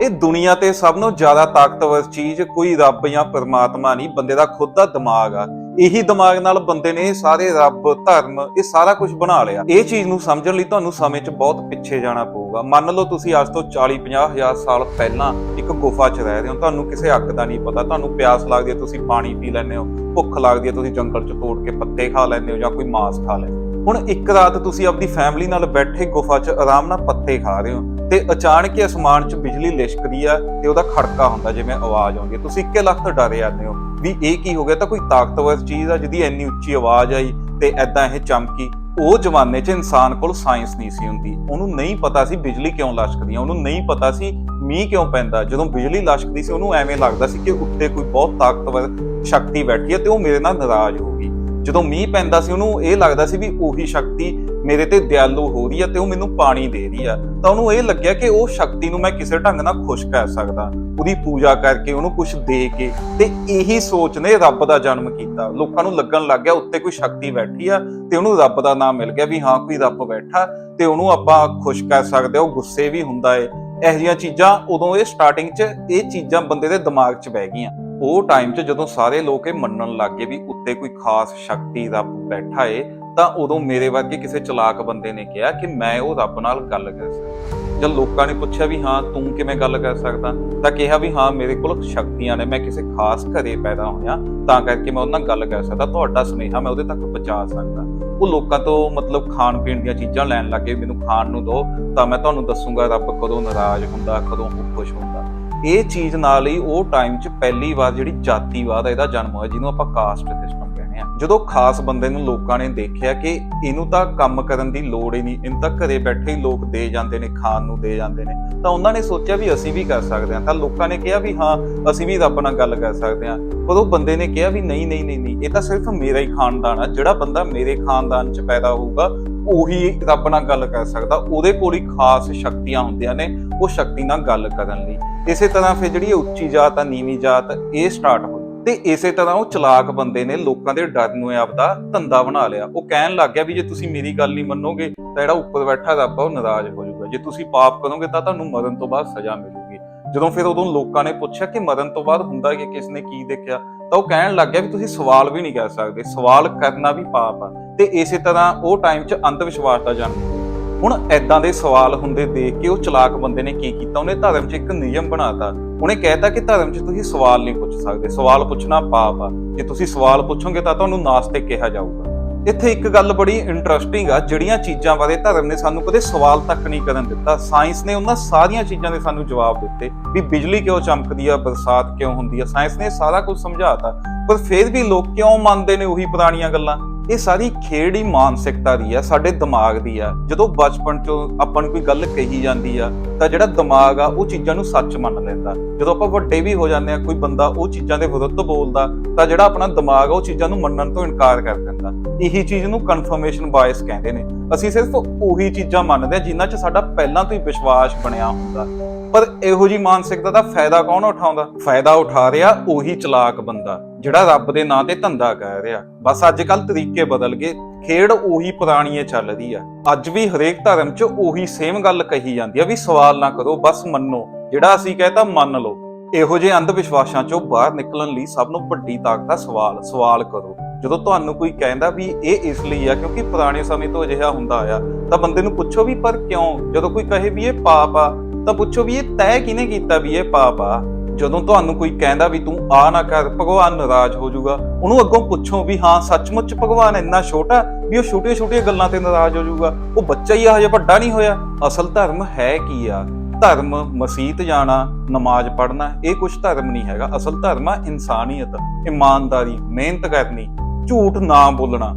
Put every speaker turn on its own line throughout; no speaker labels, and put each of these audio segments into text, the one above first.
ਇਹ ਦੁਨੀਆ ਤੇ ਸਭ ਨੂੰ ਜ਼ਿਆਦਾ ਤਾਕਤਵਰ ਚੀਜ਼ ਕੋਈ ਰੱਬ ਜਾਂ ਪਰਮਾਤਮਾ ਨਹੀਂ, ਬੰਦੇ ਦਾ ਖੁਦ ਦਾ ਦਿਮਾਗ ਆ। ਇਹੀ ਦਿਮਾਗ ਨਾਲ ਬੰਦੇ ਨੇ ਇਹ ਸਾਰੇ ਰੱਬ, ਧਰਮ, ਇਹ ਸਾਰਾ ਕੁਝ ਬਣਾ ਲਿਆ। ਇਹ ਚੀਜ਼ ਨੂੰ ਸਮਝਣ ਲਈ ਤੁਹਾਨੂੰ ਸਮੇਂ 'ਚ ਬਹੁਤ ਪਿੱਛੇ ਜਾਣਾ ਪਊਗਾ। ਮੰਨ ਲਓ ਤੁਸੀਂ ਅੱਜ ਤੋਂ 40 50 ਹਜ਼ਾਰ ਸਾਲ ਪਹਿਲਾਂ ਇੱਕ ਗੁਫਾ 'ਚ ਰਹਿ ਰਹੇ ਹੋ। ਤੁਹਾਨੂੰ ਕਿਸੇ ਅੱਗ ਦਾ ਨਹੀਂ ਪਤਾ। ਤੁਹਾਨੂੰ ਪਿਆਸ ਲੱਗਦੀ ਹੈ ਤੁਸੀਂ ਪਾਣੀ ਪੀ ਲੈਂਦੇ ਹੋ, ਭੁੱਖ ਲੱਗਦੀ ਹੈ ਤੁਸੀਂ ਜੰਗਲ 'ਚ ਤੋੜ ਕੇ ਪੱਤੇ ਖਾ ਲੈਂਦੇ ਹੋ ਜਾਂ ਕੋਈ ਮਾਸ ਖਾ ਲੈਂਦੇ ਹੋ। ਹੁਣ ਇੱਕ ਰਾਤ ਤੁਸੀਂ ਆਪਣੀ ਫੈਮਿਲੀ ਨਾਲ ਬੈਠੇ ਗੁਫਾ 'ਚ ਆਰਾਮ ਨਾਲ ਪੱਤੇ ਖਾ ਰਹੇ ਹੋ ਤੇ ਅਚਾਨਕ ਹੀ ਅਸਮਾਨ 'ਚ ਬਿਜਲੀ ਲਿਸ਼ਕਦੀ ਆ ਤੇ ਉਹਦਾ ਖੜਕਾ ਹੁੰਦਾ ਜਿਵੇਂ ਆਵਾਜ਼ ਆਉਂਦੀ ਹੈ ਤੁਸੀਂ ਇੱਕੇ ਲੱਖ ਤੋਂ ਡਰ ਜਾਂਦੇ ਹੋ ਵੀ ਇਹ ਕੀ ਹੋ ਗਿਆ? ਤਾਂ ਕੋਈ ਤਾਕਤਵਰ ਚੀਜ਼ ਆ ਜਿਹਦੀ ਇੰਨੀ ਉੱਚੀ ਆਵਾਜ਼ ਆਈ ਤੇ ਐਦਾਂ ਇਹ ਚਮਕੀ। ਉਹ ਜ਼ਮਾਨੇ 'ਚ ਇਨਸਾਨ ਕੋਲ ਸਾਇੰਸ ਨਹੀਂ ਸੀ ਹੁੰਦੀ। ਉਹਨੂੰ ਨਹੀਂ ਪਤਾ ਸੀ ਬਿਜਲੀ ਕਿਉਂ ਲਸ਼ਕਦੀ ਆ। ਉਹਨੂੰ ਨਹੀਂ ਪਤਾ ਸੀ ਮੀਂਹ ਕਿਉਂ ਪੈਂਦਾ। ਜਦੋਂ ਬਿਜਲੀ ਲਸ਼ਕਦੀ ਸੀ ਉਹਨੂੰ ਐਵੇਂ ਲੱਗਦਾ ਸੀ ਕਿ ਉੱਤੇ ਕੋਈ ਬਹੁਤ ਤਾਕਤਵਰ ਸ਼ਕਤੀ ਬੈਠੀ ਹੈ ਤੇ ਉਹ ਮੇਰੇ ਨਾਲ ਨਾਰਾਜ਼ ਹੋ ਗਈ। ਜਦੋਂ ਮੀਂਹ ਪੈਂਦਾ ਸੀ, ਉਹਨੂੰ ਇਹ ਲੱਗਦਾ ਸੀ ਵੀ ਉਹੀ ਸ਼ਕਤੀ ਮੇਰੇ ਤੇ ਦਿਆਲੂ ਹੋ ਰਹੀ ਆ ਤੇ ਉਹ ਮੈਨੂੰ ਪਾਣੀ ਦੇ ਰਹੀ ਆ। ਤਾਂ ਉਹਨੂੰ ਇਹ ਲੱਗਿਆ ਕਿ ਉਹ ਸ਼ਕਤੀ ਨੂੰ ਮੈਂ ਕਿਸੇ ਢੰਗ ਨਾਲ ਖੁਸ਼ ਕਰ ਸਕਦਾ। ਉਹਦੀ ਪੂਜਾ ਕਰਕੇ ਉਹਨੂੰ ਕੁਝ ਦੇ ਕੇ ਤੇ ਇਹੀ ਸੋਚ ਨੇ ਰੱਬ ਦਾ ਜਨਮ ਕੀਤਾ। ਲੋਕਾਂ ਨੂੰ ਲੱਗਣ ਲੱਗ ਗਿਆ ਉੱਤੇ ਕੋਈ ਸ਼ਕਤੀ ਬੈਠੀ ਆ ਤੇ ਉਹਨੂੰ ਰੱਬ ਦਾ ਨਾਮ ਮਿਲ ਗਿਆ ਵੀ ਹਾਂ, ਕੋਈ ਰੱਬ ਬੈਠਾ ਤੇ ਉਹਨੂੰ ਆਪਾਂ ਖੁਸ਼ ਕਰ ਸਕਦੇ ਆ, ਉਹ ਗੁੱਸੇ ਵੀ ਹੁੰਦਾ ਏ। ਇਹੋ ਜਿਹੀਆਂ ਚੀਜ਼ਾਂ ਉਦੋਂ ਇਹ ਸਟਾਰਟਿੰਗ 'ਚ ਇਹ ਚੀਜ਼ਾਂ ਬੰਦੇ ਦੇ ਦਿਮਾਗ 'ਚ ਬਹਿ ਗਈਆਂ। ਉਹ ਟਾਈਮ 'ਚ ਜਦੋਂ ਸਾਰੇ ਲੋਕ ਇਹ ਮੰਨਣ ਲੱਗ ਗਏ ਵੀ ਉੱਤੇ ਕੋਈ ਖਾਸ ਸ਼ਕਤੀ ਰੱਬ ਬੈਠਾ ਏ, ਤਾਂ ਉਦੋਂ ਮੇਰੇ ਵਰਗੇ ਕਿਸੇ ਚਲਾਕ ਬੰਦੇ ਨੇ ਕਿਹਾ ਕਿ ਮੈਂ ਉਹ ਰੱਬ ਨਾਲ ਗੱਲ ਕਰ ਸਕਦਾ। ਜਦ ਲੋਕਾਂ ਨੇ ਪੁੱਛਿਆ ਵੀ ਹਾਂ, ਤੂੰ ਕਿਵੇਂ ਗੱਲ ਕਰ ਸਕਦਾ? ਤਾਂ ਕਿਹਾ ਵੀ ਹਾਂ, ਮੇਰੇ ਕੋਲ ਸ਼ਕਤੀਆਂ ਨੇ, ਮੈਂ ਕਿਸੇ ਖਾਸ ਘਰੇ ਪੈਦਾ ਹੋਇਆ, ਤਾਂ ਕਰਕੇ ਮੈਂ ਉਹਨਾਂ ਨਾਲ ਗੱਲ ਕਰ ਸਕਦਾ, ਤੁਹਾਡਾ ਸੁਨੇਹਾ ਮੈਂ ਉਹਦੇ ਤੱਕ ਪਹੁੰਚਾ ਸਕਦਾ। ਉਹ ਲੋਕਾਂ ਤੋਂ ਮਤਲਬ ਖਾਣ ਪੀਣ ਦੀਆਂ ਚੀਜ਼ਾਂ ਲੈਣ ਲੱਗੇ ਮੈਨੂੰ ਖਾਣ ਨੂੰ ਦਿਓ ਤਾਂ ਮੈਂ ਤੁਹਾਨੂੰ ਦੱਸੂਗਾ ਰੱਬ ਕਦੋਂ ਨਾਰਾਜ਼ ਹੁੰਦਾ, ਕਦੋਂ ਖੁਸ਼ ਹੁੰਦਾ। ਇਹ ਚੀਜ਼ ਨਾਲ ਹੀ ਉਹ ਟਾਈਮ 'ਚ ਪਹਿਲੀ ਵਾਰ ਜਿਹੜੀ ਜਾਤੀਵਾਦ ਆ, ਇਹਦਾ ਜਨਮ ਹੋਇਆ, ਜਿਹਨੂੰ ਆਪਾਂ ਕਾਸਟ ਸਿਸਟਮ ਕਹਿੰਦੇ ਆ ਜਦੋਂ ਖਾਸ ਬੰਦੇ ਨੂੰ ਲੋਕਾਂ ਨੇ ਦੇਖਿਆ ਕਿ ਇਹਨੂੰ ਤਾਂ ਕੰਮ ਕਰਨ ਦੀ ਲੋੜ ਹੀ ਨਹੀਂ, ਇਹਨੂੰ ਤਾਂ ਘਰੇ ਬੈਠੇ ਹੀ ਲੋਕ ਦੇ ਜਾਂਦੇ ਨੇ, ਖਾਣ ਨੂੰ ਦੇ ਜਾਂਦੇ ਨੇ, ਤਾਂ ਉਹਨਾਂ ਨੇ ਸੋਚਿਆ ਵੀ ਅਸੀਂ ਵੀ ਕਰ ਸਕਦੇ ਹਾਂ। ਤਾਂ ਲੋਕਾਂ ਨੇ ਕਿਹਾ ਵੀ ਹਾਂ, ਅਸੀਂ ਵੀ ਰੱਬ ਨਾਲ ਗੱਲ ਕਰ ਸਕਦੇ ਹਾਂ। ਪਰ ਉਹ ਬੰਦੇ ਨੇ ਕਿਹਾ ਵੀ ਨਹੀਂ ਨਹੀਂ ਨਹੀਂ ਇਹ ਤਾਂ ਸਿਰਫ ਮੇਰਾ ਹੀ ਖਾਨਦਾਨ ਆ। ਜਿਹੜਾ ਬੰਦਾ ਮੇਰੇ ਖਾਨਦਾਨ 'ਚ ਪੈਦਾ ਹੋਊਗਾ, ਉਹੀ ਰੱਬ ਨਾਲ ਗੱਲ ਕਰ ਸਕਦਾ। ਉਹਦੇ ਕੋਲ ਹੀ ਖਾਸ ਸ਼ਕਤੀਆਂ ਹੁੰਦੀਆਂ ਨੇ, ਉਹ ਸ਼ਕਤੀ ਨਾਲ ਗੱਲ ਕਰਨ ਲਈ। ਇਸੇ ਤਰ੍ਹਾਂ ਫਿਰ ਜਿਹੜੀ ਉੱਚੀ ਜਾਤ ਆ, ਨੀਵੀਂ ਜਾਤ, ਇਹ ਸਟਾਰਟ ਹੋਈ ਤੇ ਇਸੇ ਤਰ੍ਹਾਂ ਉਹ ਚਲਾਕ ਬੰਦੇ ਨੇ ਲੋਕਾਂ ਦੇ ਡਰ ਨੂੰ ਆਪਦਾ ਧੰਦਾ ਬਣਾ ਲਿਆ। ਉਹ ਕਹਿਣ ਲੱਗ ਗਿਆ ਵੀ ਜੇ ਤੁਸੀਂ ਮੇਰੀ ਗੱਲ ਨਹੀਂ ਮੰਨੋਗੇ ਤਾਂ ਜਿਹੜਾ ਉੱਪਰ ਬੈਠਾ ਰੱਬ ਆ ਉਹ ਨਾਰਾਜ਼ ਹੋ ਜਾਊਗਾ। ਜੇ ਤੁਸੀਂ ਪਾਪ ਕਰੋਗੇ ਤਾਂ ਤੁਹਾਨੂੰ ਮਰਨ ਤੋਂ ਬਾਅਦ ਸਜ਼ਾ ਮਿਲੂਗੀ। ਜਦੋਂ ਫਿਰ ਉਦੋਂ ਲੋਕਾਂ ਨੇ ਪੁੱਛਿਆ ਕਿ ਮਰਨ ਤੋਂ ਬਾਅਦ ਹੁੰਦਾ ਕਿ, ਕਿਸ ਨੇ ਕੀ ਦੇਖਿਆ, ਤਾਂ ਉਹ ਕਹਿਣ ਲੱਗ ਗਿਆ ਵੀ ਤੁਸੀਂ ਸਵਾਲ ਵੀ ਨਹੀਂ ਕਰ ਸਕਦੇ। ਸਵਾਲ ਕਰਨਾ ਵੀ ਪਾਪ ਆ। ਤੇ ਇਸੇ ਤਰ੍ਹਾਂ ਉਹ ਟਾਈਮ 'ਚ ਅੰਧ ਵਿਸ਼ਵਾਸ ਦਾ ਜਨਮ ਹੁਣ ਐਦਾਂ ਦੇ ਸਵਾਲ ਹੁੰਦੇ ਦੇਖ ਕੇ ਉਹ ਚਲਾਕ ਬੰਦੇ ਨੇ ਕੀ ਕੀਤਾ? ਉਹਨੇ ਧਰਮ 'ਚ ਇੱਕ ਨਿਯਮ ਬਣਾਤਾ। ਉਹਨੇ ਕਹਿਤਾ ਕਿ ਧਰਮ 'ਚ ਤੁਸੀਂ ਸਵਾਲ ਨਹੀਂ ਪੁੱਛ ਸਕਦੇ। ਸਵਾਲ ਪੁੱਛਣਾ ਪਾਪ ਆ। ਜੇ ਤੁਸੀਂ ਸਵਾਲ ਪੁੱਛੋਗੇ ਤਾਂ ਤੁਹਾਨੂੰ ਨਾਸਤਿਕ ਕਿਹਾ ਜਾਊਗਾ। ਇੱਥੇ ਇੱਕ ਗੱਲ ਬੜੀ ਇੰਟਰਸਟਿੰਗ ਆ, ਜਿਹੜੀਆਂ ਚੀਜ਼ਾਂ ਬਾਰੇ ਧਰਮ ਨੇ ਸਾਨੂੰ ਕਦੇ ਸਵਾਲ ਤੱਕ ਨਹੀਂ ਕਰਨ ਦਿੱਤਾ। ਸਾਇੰਸ ਨੇ ਉਹਨਾਂ ਸਾਰੀਆਂ ਚੀਜ਼ਾਂ ਦੇ ਸਾਨੂੰ ਜਵਾਬ ਦਿੱਤੇ ਵੀ ਬਿਜਲੀ ਕਿਉਂ ਚਮਕਦੀ ਆ, ਬਰਸਾਤ ਕਿਉਂ ਹੁੰਦੀ ਆ? ਸਾਇੰਸ ਨੇ ਸਾਰਾ ਕੁਝ ਸਮਝਾਤਾ। ਪਰ ਫਿਰ ਵੀ ਲੋਕ ਕਿਉਂ ਮੰਨਦੇ ਨੇ ਉਹੀ ਪੁਰਾਣੀਆਂ ਗੱਲਾਂ? ਇਹ ਸਾਰੀ ਖੇਡ ਹੀ ਮਾਨਸਿਕਤਾ ਦੀ ਆ, ਸਾਡੇ ਦਿਮਾਗ ਦੀ ਆ। ਜਦੋਂ ਬਚਪਨ ਚੋਂ ਆਪਾਂ ਨੂੰ ਕੋਈ ਗੱਲ ਕਹੀ ਜਾਂਦੀ ਆ, ਤਾਂ ਜਿਹੜਾ ਦਿਮਾਗ ਆ, ਉਹ ਚੀਜ਼ਾਂ ਨੂੰ ਸੱਚ ਮੰਨ ਲੈਂਦਾ। ਜਦੋਂ ਆਪਾਂ ਵੱਡੇ ਵੀ ਹੋ ਜਾਂਦੇ ਆ, ਕੋਈ ਬੰਦਾ ਉਹ ਚੀਜ਼ਾਂ ਦੇ ਵਿਰੁੱਧ ਬੋਲਦਾ, ਤਾਂ ਜਿਹੜਾ ਆਪਣਾ ਦਿਮਾਗ ਆ, ਉਹ ਚੀਜ਼ਾਂ ਨੂੰ ਮੰਨਣ ਤੋਂ ਇਨਕਾਰ ਕਰ ਦਿੰਦਾ। ਇਹੀ ਚੀਜ਼ ਨੂੰ ਕਨਫਰਮੇਸ਼ਨ ਬਾਇਸ ਕਹਿੰਦੇ ਨੇ। ਅਸੀਂ ਸਿਰਫ ਉਹੀ ਚੀਜ਼ਾਂ ਮੰਨਦੇ ਆ, ਜਿਨ੍ਹਾਂ 'ਚ ਸਾਡਾ ਪਹਿਲਾਂ ਤੋਂ ਹੀ ਵਿਸ਼ਵਾਸ ਬਣਿਆ ਹੁੰਦਾ। ਪਰ ਇਹੋ ਜੀ ਮਾਨਸਿਕਤਾ ਦਾ ਫਾਇਦਾ ਕੌਣ ਉਠਾਉਂਦਾ? ਫਾਇਦਾ ਉਠਾ ਰਿਹਾ ਉਹੀ ਚਲਾਕ ਬੰਦਾ। ਜਿਹੜਾ ਰੱਬ ਦੇ ਨਾਂ ਤੇ ਧੰਦਾ ਕਰ ਰਿਹਾ। ਬਸ ਅੱਜ ਕੱਲ ਤਰੀਕੇ ਬਦਲ ਗਏ। ਖੇਡ ਉਹੀ ਪੁਰਾਣੀ ਚੱਲ ਰਹੀ ਆ। ਅੱਜ ਵੀ ਹਰੇਕ ਧਰਮ 'ਚ ਉਹੀ ਸੇਮ ਗੱਲ ਕਹੀ ਜਾਂਦੀ ਆ ਵੀ ਸਵਾਲ ਨਾ ਕਰੋ, ਬਸ ਮੰਨੋ। ਜਿਹੜਾ ਅਸੀਂ ਕਹਤਾ ਮੰਨ ਲਓ। ਇਹੋ ਜਿਹੇ ਅੰਧ ਵਿਸ਼ਵਾਸਾਂ 'ਚੋਂ ਬਾਹਰ ਨਿਕਲਣ ਲਈ ਸਭ ਨੂੰ ਵੱਡੀ ਤਾਕਤ ਆ ਸਵਾਲ ਸਵਾਲ ਕਰੋ। ਜਦੋਂ ਤੁਹਾਨੂੰ ਕੋਈ ਕਹਿੰਦਾ ਵੀ ਇਹ ਇਸ ਲਈ ਆ ਕਿਉਂਕਿ ਪੁਰਾਣੇ ਸਮੇਂ ਤੋਂ ਅਜਿਹਾ ਹੁੰਦਾ ਆ, ਤਾਂ ਬੰਦੇ ਨੂੰ ਪੁੱਛੋ ਵੀ ਪਰ ਕਿਉਂ? ਜਦੋਂ ਕੋਈ ਕਹੇ ਵੀ ਇਹ ਪਾਪ ਆ, ਤਾਂ ਪੁੱਛੋ ਵੀ ਇਹ ਤੈਅ ਕਿਹਨੇ ਕੀਤਾ ਵੀ ਇਹ ਪਾਪ ਆ? ਜਦੋਂ ਤੁਹਾਨੂੰ ਕੋਈ ਕਹਿੰਦਾ ਵੀ ਤੂੰ ਆ ਨਾ ਕਰ, ਭਗਵਾਨ ਨਾਰਾਜ਼ ਹੋ ਜਾਊਗਾ। ਉਹਨੂੰ ਅੱਗੋਂ ਪੁੱਛੋ ਵੀ ਹਾਂ, ਸੱਚਮੁੱਚ ਭਗਵਾਨ ਇੰਨਾ ਛੋਟਾ ਵੀ ਉਹ ਛੋਟੀਆਂ-ਛੋਟੀਆਂ ਗੱਲਾਂ ਤੇ ਨਾਰਾਜ਼ ਹੋ ਜਾਊਗਾ। ਉਹ ਬੱਚਾ ਹੀ ਆ ਹਜੇ ਵੱਡਾ ਨਹੀਂ ਹੋਇਆ। ਅਸਲ ਧਰਮ ਹੈ ਕੀ ਆ? ਧਰਮ ਮਸਜਿਦ ਜਾਣਾ, ਨਮਾਜ਼ ਪੜ੍ਹਨਾ, ਇਹ ਕੁਝ ਧਰਮ ਨਹੀਂ ਹੈਗਾ। ਅਸਲ ਧਰਮ ਆ ਇਨਸਾਨੀਅਤ, ਇਮਾਨਦਾਰੀ, ਮਿਹਨਤ ਕਰਨੀ, ਝੂਠ ਨਾ ਬੋਲਣਾ।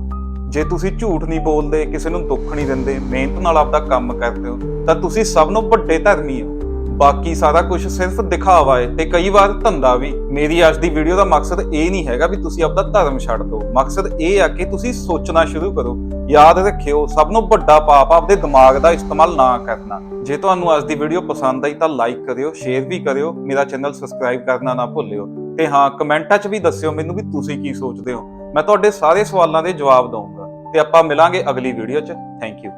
ਜੇ ਤੁਸੀਂ ਝੂਠ ਨਹੀਂ ਬੋਲਦੇ, ਕਿਸੇ ਨੂੰ ਦੁੱਖ ਨਹੀਂ ਦਿੰਦੇ, ਮਿਹਨਤ ਨਾਲ ਆਪਦਾ ਕੰਮ ਕਰਦੇ ਹੋ, ਤਾਂ ਤੁਸੀਂ ਸਭ ਨੂੰ ਵੱਡੇ ਧਰਮੀ ਹੋ। ਬਾਕੀ ਸਾਰਾ ਕੁਝ ਸਿਰਫ ਦਿਖਾਵਾ ਹੈ ਤੇ ਕਈ ਵਾਰ ਧੰਦਾ ਵੀ। ਮੇਰੀ ਅੱਜ ਦੀ ਵੀਡੀਓ ਦਾ ਮਕਸਦ ਇਹ ਨਹੀਂ ਹੈਗਾ ਵੀ ਤੁਸੀਂ ਆਪਦਾ ਧਰਮ ਛੱਡ ਦਿਓ। ਮਕਸਦ ਇਹ ਆ ਕਿ ਤੁਸੀਂ ਸੋਚਣਾ ਸ਼ੁਰੂ ਕਰੋ। ਯਾਦ ਰੱਖਿਓ, ਸਭ ਨੂੰ ਵੱਡਾ ਪਾਪ ਆਪਦੇ ਦਿਮਾਗ ਦਾ ਇਸਤੇਮਾਲ ਨਾ ਕਰਨਾ। ਜੇ ਤੁਹਾਨੂੰ ਅੱਜ ਦੀ ਵੀਡੀਓ ਪਸੰਦ ਆਈ ਤਾਂ ਲਾਈਕ ਕਰਿਓ ਸ਼ੇਅਰ ਵੀ ਕਰਿਓ, ਮੇਰਾ ਚੈਨਲ ਸਬਸਕ੍ਰਾਈਬ ਕਰਨਾ ਨਾ ਭੁੱਲਿਓ। ਤੇ ਹਾਂ, ਕਮੈਂਟਾਂ 'ਚ ਵੀ ਦੱਸਿਓ ਮੈਨੂੰ ਵੀ ਤੁਸੀਂ ਕੀ ਸੋਚਦੇ ਹੋ। ਮੈਂ ਤੁਹਾਡੇ ਸਾਰੇ ਸਵਾਲਾਂ ਦੇ ਜਵਾਬ ਦਊਂਗਾ। ਤੇ ਆਪਾਂ ਮਿਲਾਂਗੇ ਅਗਲੀ ਵੀਡੀਓ 'ਚ। Thank you